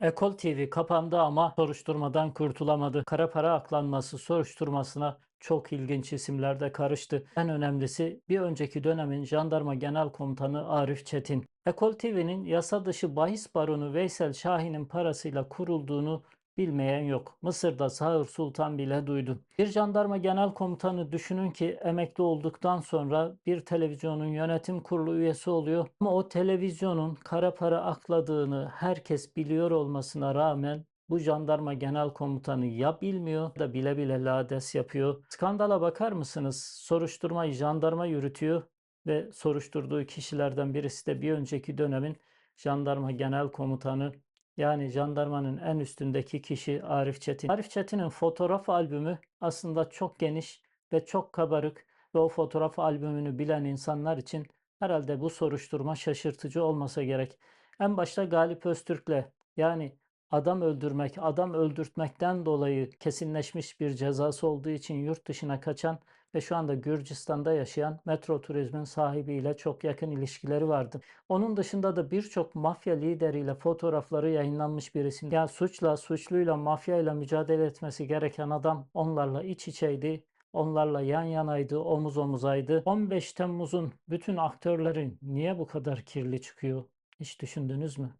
Ekol TV kapandı ama soruşturmadan kurtulamadı. Kara para aklanması soruşturmasına çok ilginç isimler de karıştı. En önemlisi bir önceki dönemin jandarma genel komutanı Arif Çetin. Ekol TV'nin yasa dışı bahis baronu Veysel Şahin'in parasıyla kurulduğunu bilmeyen yok. Mısır'da Sağır Sultan bile duydu. Bir jandarma genel komutanı düşünün ki emekli olduktan sonra bir televizyonun yönetim kurulu üyesi oluyor. Ama o televizyonun kara para akladığını herkes biliyor olmasına rağmen bu jandarma genel komutanı ya bilmiyor da bile bile lades yapıyor. Skandala bakar mısınız? Soruşturmayı jandarma yürütüyor ve soruşturduğu kişilerden birisi de bir önceki dönemin jandarma genel komutanı yani jandarmanın en üstündeki kişi Arif Çetin. Arif Çetin'in fotoğraf albümü aslında çok geniş ve çok kabarık ve o fotoğraf albümünü bilen insanlar için herhalde bu soruşturma şaşırtıcı olmasa gerek. En başta Galip Öztürk'le yani adam öldürmek, adam öldürtmekten dolayı kesinleşmiş bir cezası olduğu için yurt dışına kaçan ve şu anda Gürcistan'da yaşayan Metro Turizm'in sahibiyle çok yakın ilişkileri vardı. Onun dışında da birçok mafya lideriyle fotoğrafları yayınlanmış bir isim. Yani suçla, suçluyla, mafyayla mücadele etmesi gereken adam onlarla iç içeydi. Onlarla yan yanaydı, omuz omuzaydı. 15 Temmuz'un bütün aktörleri niye bu kadar kirli çıkıyor? Hiç düşündünüz mü?